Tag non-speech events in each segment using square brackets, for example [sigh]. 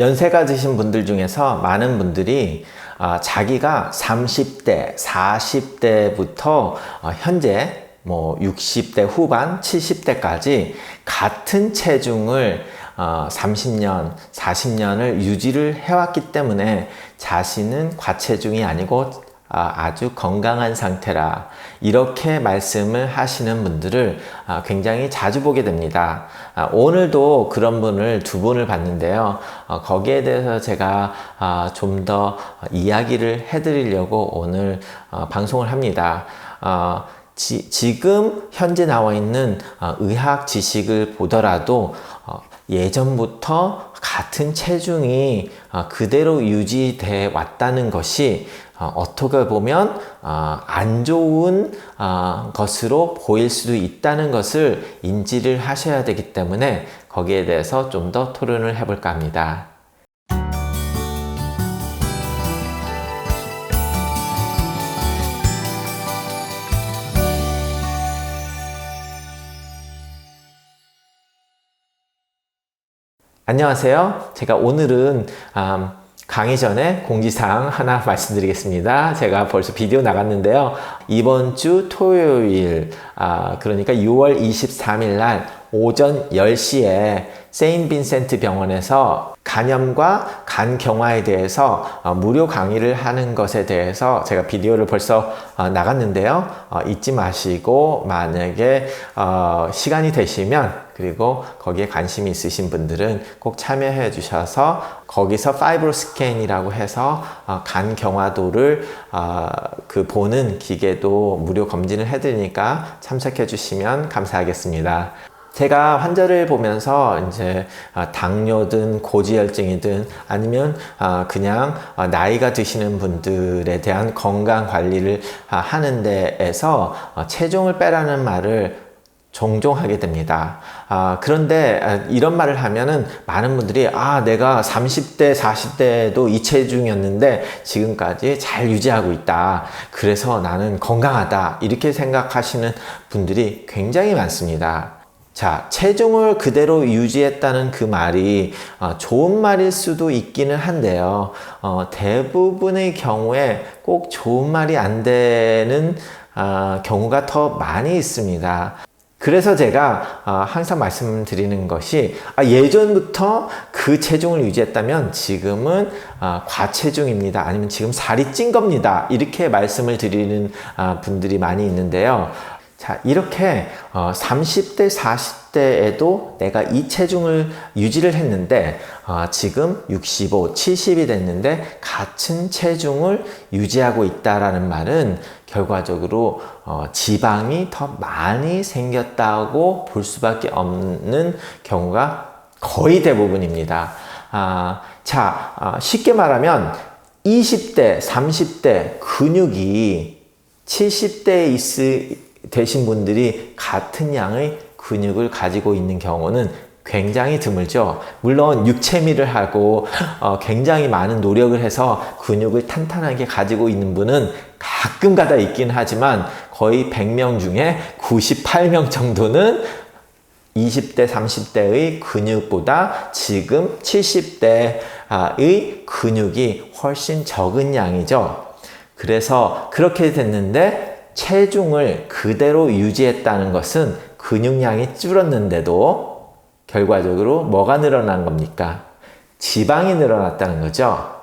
연세가 드신 분들 중에서 많은 분들이 아, 자기가 30대, 40대부터 어, 현재 뭐 60대 후반, 70대까지 같은 체중을 어, 30년, 40년을 유지를 해왔기 때문에 자신은 과체중이 아니고 아, 아주 건강한 상태라 이렇게 말씀을 하시는 분들을 아, 굉장히 자주 보게 됩니다. 아, 오늘도 그런 분을 두 분을 봤는데요. 어, 거기에 대해서 제가 좀 더 이야기를 해드리려고 오늘 어, 방송을 합니다. 어, 지, 금 현재 나와 있는 의학 지식을 보더라도 예전부터 같은 체중이 그대로 유지돼 왔다는 것이 어, 어떻게 보면 어, 안 좋은 어, 것으로 보일 수도 있다는 것을 인지를 하셔야 되기 때문에 거기에 대해서 좀 더 토론을 해볼까 합니다. 안녕하세요. 제가 오늘은 음, 강의 전에 공지사항 하나 말씀드리겠습니다. 제가 벌써 비디오 나갔는데요. 이번 주 토요일, 아, 그러니까 6월 23일 날 오전 10시에 세인 빈센트 병원에서 간염과 간 경화에 대해서 어, 무료 강의를 하는 것에 대해서 제가 비디오를 벌써 어, 나갔는데요. 어, 잊지 마시고 만약에 시간이 되시면 그리고 거기에 관심이 있으신 분들은 꼭 참여해 주셔서 거기서 파이브로 스캔이라고 해서 간 경화도를 그 보는 기계도 무료 검진을 해드리니까 참석해 주시면 감사하겠습니다. 제가 환자를 보면서 이제 아, 당뇨든 고지혈증이든 아니면 아, 그냥 아, 나이가 드시는 분들에 대한 건강 관리를 하는 데에서 어, 체중을 빼라는 말을 종종 하게 됩니다. 아, 그런데 이런 말을 하면은 많은 분들이 아, 내가 30대, 40대도 이 체중이었는데 지금까지 잘 유지하고 있다. 그래서 나는 건강하다. 이렇게 생각하시는 분들이 굉장히 많습니다. 자, 체중을 그대로 유지했다는 그 말이 어, 좋은 말일 수도 있기는 한데요. 어, 대부분의 경우에 꼭 좋은 말이 안 되는 어, 경우가 더 많이 있습니다. 그래서 제가 어, 항상 말씀드리는 것이 아, 예전부터 그 체중을 유지했다면 지금은 어, 과체중입니다. 아니면 지금 살이 찐 겁니다. 이렇게 말씀을 드리는 어, 분들이 많이 있는데요. 자, 이렇게 어, 30대, 40대에도 내가 이 체중을 유지를 했는데 어, 지금 65, 70이 됐는데 같은 체중을 유지하고 있다라는 말은 결과적으로 어, 지방이 더 많이 생겼다고 볼 수밖에 없는 경우가 거의 대부분입니다. 아, 자, 아, 쉽게 말하면 20대, 30대 근육이 70대에 있을 되신 분들이 같은 양의 근육을 가지고 있는 경우는 굉장히 드물죠. 물론 육체미를 하고 어, 굉장히 많은 노력을 해서 근육을 탄탄하게 가지고 있는 분은 가끔 가다 있긴 하지만 거의 100명 중에 98명 정도는 20대, 30대의 근육보다 지금 70대의 근육이 훨씬 적은 양이죠. 그래서 그렇게 됐는데 체중을 그대로 유지했다는 것은 근육량이 줄었는데도 결과적으로 뭐가 늘어난 겁니까? 지방이 늘어났다는 거죠.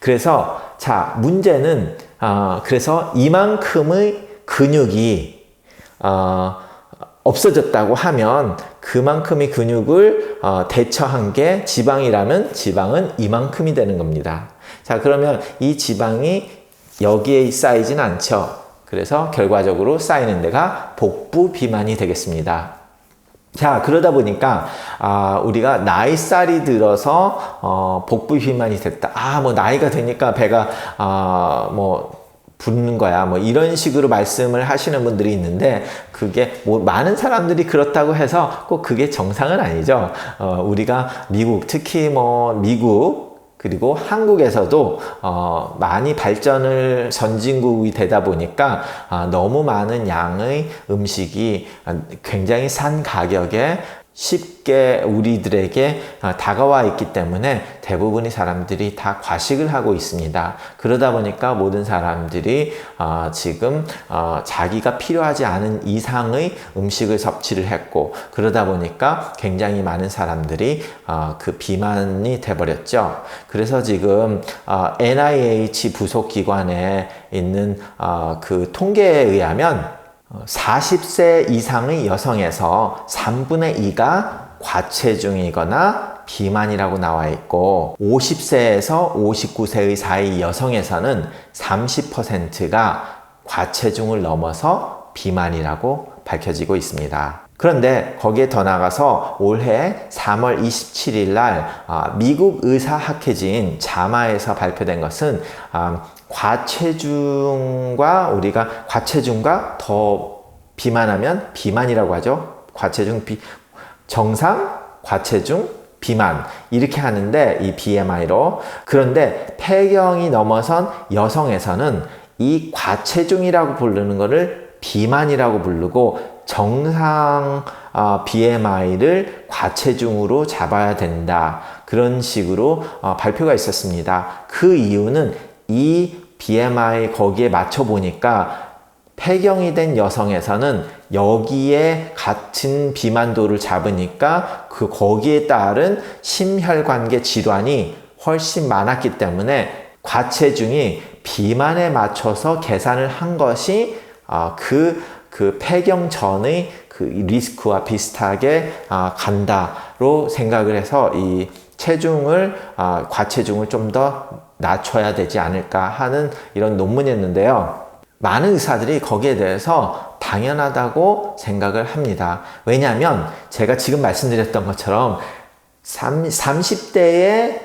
그래서 자 문제는 어, 그래서 이만큼의 근육이 어, 없어졌다고 하면 그만큼의 근육을 어, 대처한 게 지방이라면 지방은 이만큼이 되는 겁니다. 자 그러면 이 지방이 여기에 쌓이진 않죠. 그래서 결과적으로 쌓이는 데가 복부 비만이 되겠습니다. 자, 그러다 보니까, 아, 우리가 나이살이 들어서, 어, 복부 비만이 됐다. 아, 뭐, 나이가 되니까 배가, 아, 뭐, 붓는 거야. 뭐, 이런 식으로 말씀을 하시는 분들이 있는데, 그게 뭐, 많은 사람들이 그렇다고 해서 꼭 그게 정상은 아니죠. 어, 우리가 미국, 특히 뭐, 미국, 그리고 한국에서도 어, 많이 발전을 선진국이 되다 보니까 어, 너무 많은 양의 음식이 굉장히 싼 가격에 쉽게 우리들에게 어, 다가와 있기 때문에 대부분의 사람들이 다 과식을 하고 있습니다. 그러다 보니까 모든 사람들이 어, 지금 어, 자기가 필요하지 않은 이상의 음식을 섭취를 했고 그러다 보니까 굉장히 많은 사람들이 그 비만이 돼버렸죠. 그래서 지금 NIH 부속 기관에 있는 그 통계에 의하면 40세 이상의 여성에서 3분의 2가 과체중이거나 비만이라고 나와 있고 50세에서 59세의 사이 여성에서는 30%가 과체중을 넘어서 비만이라고 밝혀지고 있습니다. 그런데 거기에 더 나가서 올해 3월 27일 날 아, 미국 의사학회지인 자마에서 발표된 것은 아, 과체중과 우리가 과체중과 더 비만하면 비만이라고 하죠. 과체중 비 정상 과체중 비만 이렇게 하는데 이 BMI로 그런데 폐경이 넘어선 여성에서는 이 과체중이라고 부르는 것을 비만이라고 부르고 정상 어, BMI를 과체중으로 잡아야 된다. 그런 식으로 어, 발표가 있었습니다. 그 이유는 이 BMI 거기에 맞춰 보니까 폐경이 된 여성에서는 여기에 같은 비만도를 잡으니까 그 거기에 따른 심혈관계 질환이 훨씬 많았기 때문에 과체중이 비만에 맞춰서 계산을 한 것이 어, 그, 그 폐경 전의 그 리스크와 비슷하게 어, 간다로 생각을 해서 이 체중을 어, 과체중을 좀 더 낮춰야 되지 않을까 하는 이런 논문이었는데요. 많은 의사들이 거기에 대해서 당연하다고 생각을 합니다. 왜냐하면 제가 지금 말씀드렸던 것처럼 30대에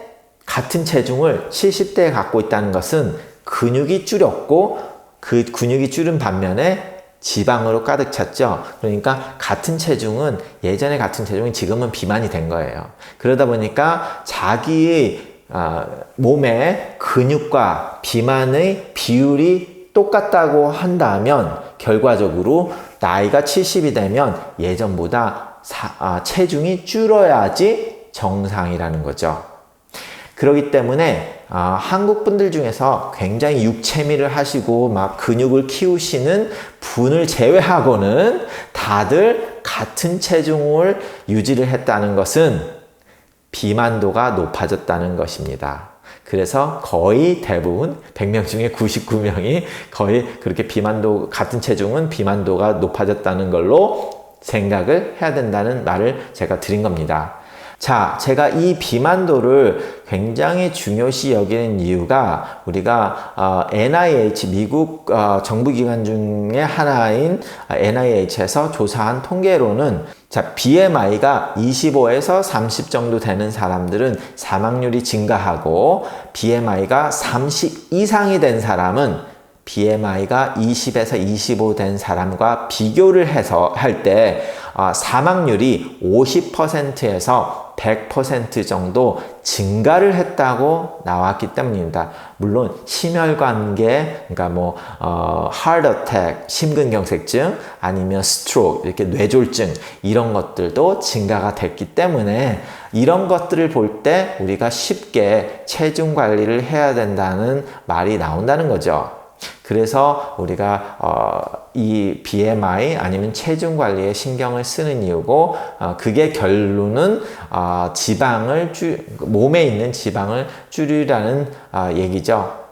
같은 체중을 70대에 갖고 있다는 것은 근육이 줄였고 그 근육이 줄은 반면에 지방으로 가득 찼죠. 그러니까 같은 체중은 예전에 같은 체중이 지금은 비만이 된 거예요. 그러다 보니까 자기의 아, 몸의 근육과 비만의 비율이 똑같다고 한다면 결과적으로 나이가 70이 되면 예전보다 사, 아, 체중이 줄어야지 정상이라는 거죠. 그렇기 때문에 아, 한국 분들 중에서 굉장히 육체미를 하시고 막 근육을 키우시는 분을 제외하고는 다들 같은 체중을 유지를 했다는 것은 비만도가 높아졌다는 것입니다. 그래서 거의 대부분 100명 중에 99명이 거의 그렇게 비만도 같은 체중은 비만도가 높아졌다는 걸로 생각을 해야 된다는 말을 제가 드린 겁니다. 자, 제가 이 비만도를 굉장히 중요시 여기는 이유가 우리가 어, NIH 미국 어, 정부기관 중에 하나인 NIH에서 조사한 통계로는 자, BMI가 25에서 30 정도 되는 사람들은 사망률이 증가하고 BMI가 30 이상이 된 사람은 BMI가 20에서 25 된 사람과 비교를 해서 할때 어, 사망률이 50%에서 100% 정도 증가를 했다고 나왔기 때문입니다. 물론 심혈관계, 그러니까 뭐 어, heart attack, 심근경색증, 아니면 스트로크, 이렇게 뇌졸중 이런 것들도 증가가 됐기 때문에 이런 것들을 볼 때 우리가 쉽게 체중 관리를 해야 된다는 말이 나온다는 거죠. 그래서 우리가 어, 이 BMI 아니면 체중 관리에 신경을 쓰는 이유고 어, 그게 결론은 어, 지방을 줄 몸에 있는 지방을 줄이라는 어, 얘기죠.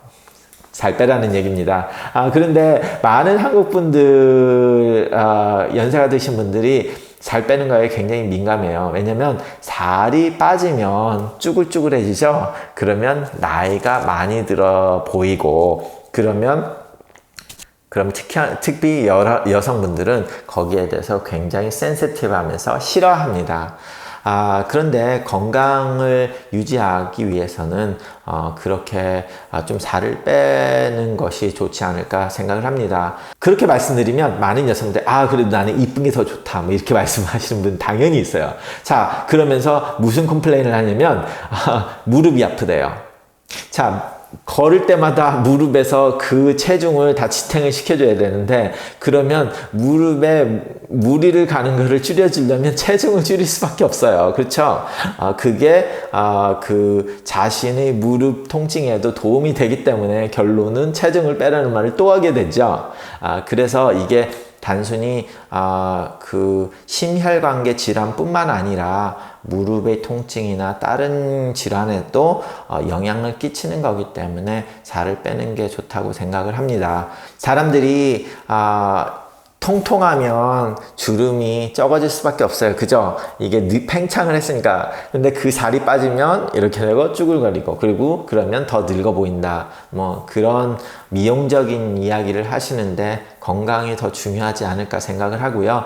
살 빼라는 얘기입니다. 아, 그런데 많은 한국 분들, 어, 연세가 드신 분들이 살 빼는 거에 굉장히 민감해요. 왜냐면 살이 빠지면 쭈글쭈글해지죠? 그러면 나이가 많이 들어 보이고, 그러면 그럼 특히, 특히 여, 여성분들은 거기에 대해서 굉장히 센시티브 하면서 싫어합니다. 아, 그런데 건강을 유지하기 위해서는 어, 그렇게 아, 좀 살을 빼는 것이 좋지 않을까 생각을 합니다. 그렇게 말씀드리면 많은 여성들, 아, 그래도 나는 이쁜 게 더 좋다. 뭐 이렇게 [laughs] 말씀하시는 분 당연히 있어요. 자, 그러면서 무슨 컴플레인을 하냐면, 아, 무릎이 아프대요. 자, 걸을 때마다 무릎에서 그 체중을 다 지탱을 시켜줘야 되는데 그러면 무릎에 무리를 가는 것을 줄여주려면 체중을 줄일 수밖에 없어요. 그렇죠? 아, 그게 아, 그 자신의 무릎 통증에도 도움이 되기 때문에 결론은 체중을 빼라는 말을 또 하게 되죠. 아, 그래서 이게 단순히 아, 그 심혈관계 질환뿐만 아니라 무릎의 통증이나 다른 질환에도 어, 영향을 끼치는 거기 때문에 살을 빼는 게 좋다고 생각을 합니다. 사람들이 아, 통통하면 주름이 적어질 수밖에 없어요. 그죠? 이게 느- 팽창을 했으니까. 근데 그 살이 빠지면 이렇게 되고 쭈글거리고, 그리고 그러면 더 늙어 보인다. 뭐 그런 미용적인 이야기를 하시는데 건강이 더 중요하지 않을까 생각을 하고요.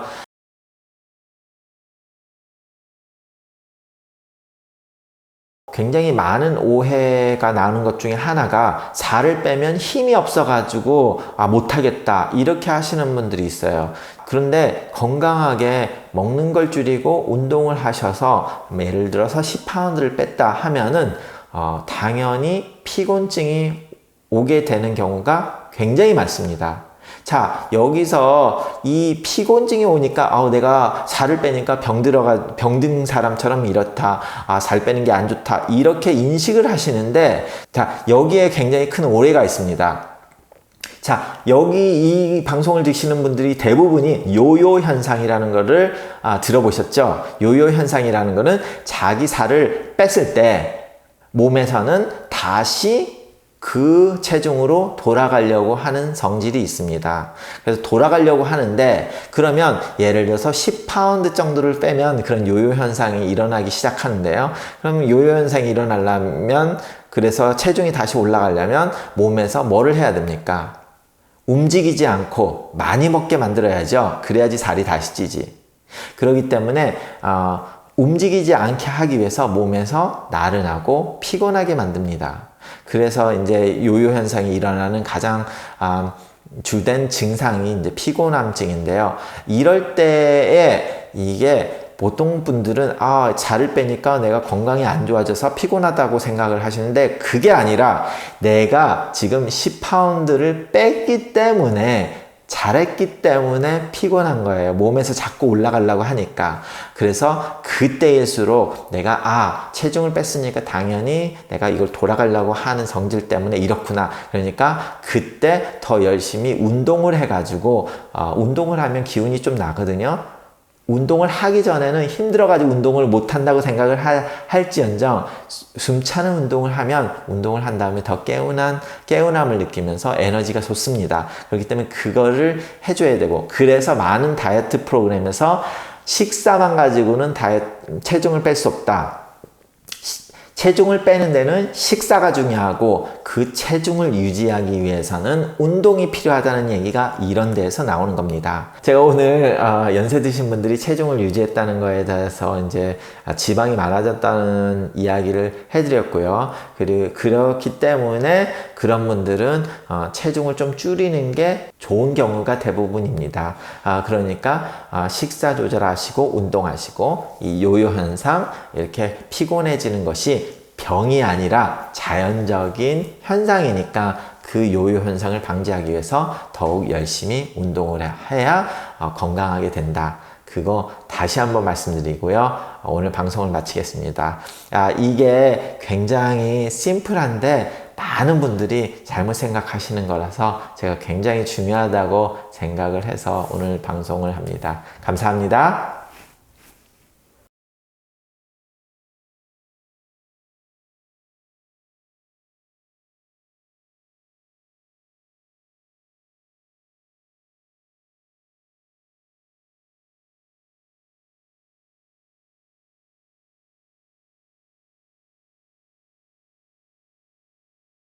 굉장히 많은 오해가 나오는 것 중에 하나가 살을 빼면 힘이 없어가지고 아 못하겠다 이렇게 하시는 분들이 있어요. 그런데 건강하게 먹는 걸 줄이고 운동을 하셔서 예를 들어서 10파운드를 뺐다 하면은 어, 당연히 피곤증이 오게 되는 경우가 굉장히 많습니다. 자, 여기서 이 피곤증이 오니까, 아, 내가 살을 빼니까 병 들어가, 병든 사람처럼 이렇다. 아, 살 빼는 게 안 좋다. 이렇게 인식을 하시는데, 자, 여기에 굉장히 큰 오해가 있습니다. 자, 여기 이 방송을 듣시는 분들이 대부분이 요요 현상이라는 거를 아, 들어보셨죠? 요요 현상이라는 거는 자기 살을 뺐을 때 몸에서는 다시 그 체중으로 돌아가려고 하는 성질이 있습니다. 그래서 돌아가려고 하는데 그러면 예를 들어서 10파운드 정도를 빼면 그런 요요 현상이 일어나기 시작하는데요. 그럼 요요 현상이 일어나려면 그래서 체중이 다시 올라가려면 몸에서 뭐를 해야 됩니까? 움직이지 않고 많이 먹게 만들어야죠. 그래야지 살이 다시 찌지. 그렇기 때문에 어, 움직이지 않게 하기 위해서 몸에서 나른하고 피곤하게 만듭니다. 그래서 이제 요요 현상이 일어나는 가장 아, 주된 증상이 이제 피곤함증인데요. 이럴 때에 이게 보통 분들은 아, 살을 빼니까 내가 건강이 안 좋아져서 피곤하다고 생각을 하시는데 그게 아니라 내가 지금 10파운드를 뺐기 때문에 잘했기 때문에 피곤한 거예요. 몸에서 자꾸 올라가려고 하니까. 그래서 그때일수록 내가, 아, 체중을 뺐으니까 당연히 내가 이걸 돌아가려고 하는 성질 때문에 이렇구나. 그러니까 그때 더 열심히 운동을 해가지고, 어, 운동을 하면 기운이 좀 나거든요. 운동을 하기 전에는 힘들어가지고 운동을 못한다고 생각을 하, 할지언정 숨차는 운동을 하면 운동을 한 다음에 더 개운한 개운함을 느끼면서 에너지가 솟습니다. 그렇기 때문에 그거를 해줘야 되고 그래서 많은 다이어트 프로그램에서 식사만 가지고는 다이어트 체중을 뺄 수 없다. 체중을 빼는 데는 식사가 중요하고 그 체중을 유지하기 위해서는 운동이 필요하다는 얘기가 이런 데에서 나오는 겁니다. 제가 오늘 어, 연세 드신 분들이 체중을 유지했다는 거에 대해서 이제 지방이 많아졌다는 이야기를 해드렸고요. 그리고 그렇기 때문에 그런 분들은 어, 체중을 좀 줄이는 게 좋은 경우가 대부분입니다. 아, 그러니까 아, 식사 조절하시고 운동하시고 이 요요 현상 이렇게 피곤해지는 것이 병이 아니라 자연적인 현상이니까 그 요요 현상을 방지하기 위해서 더욱 열심히 운동을 해야 어, 건강하게 된다. 그거 다시 한번 말씀드리고요. 오늘 방송을 마치겠습니다. 아, 이게 굉장히 심플한데 많은 분들이 잘못 생각하시는 거라서 제가 굉장히 중요하다고 생각을 해서 오늘 방송을 합니다. 감사합니다.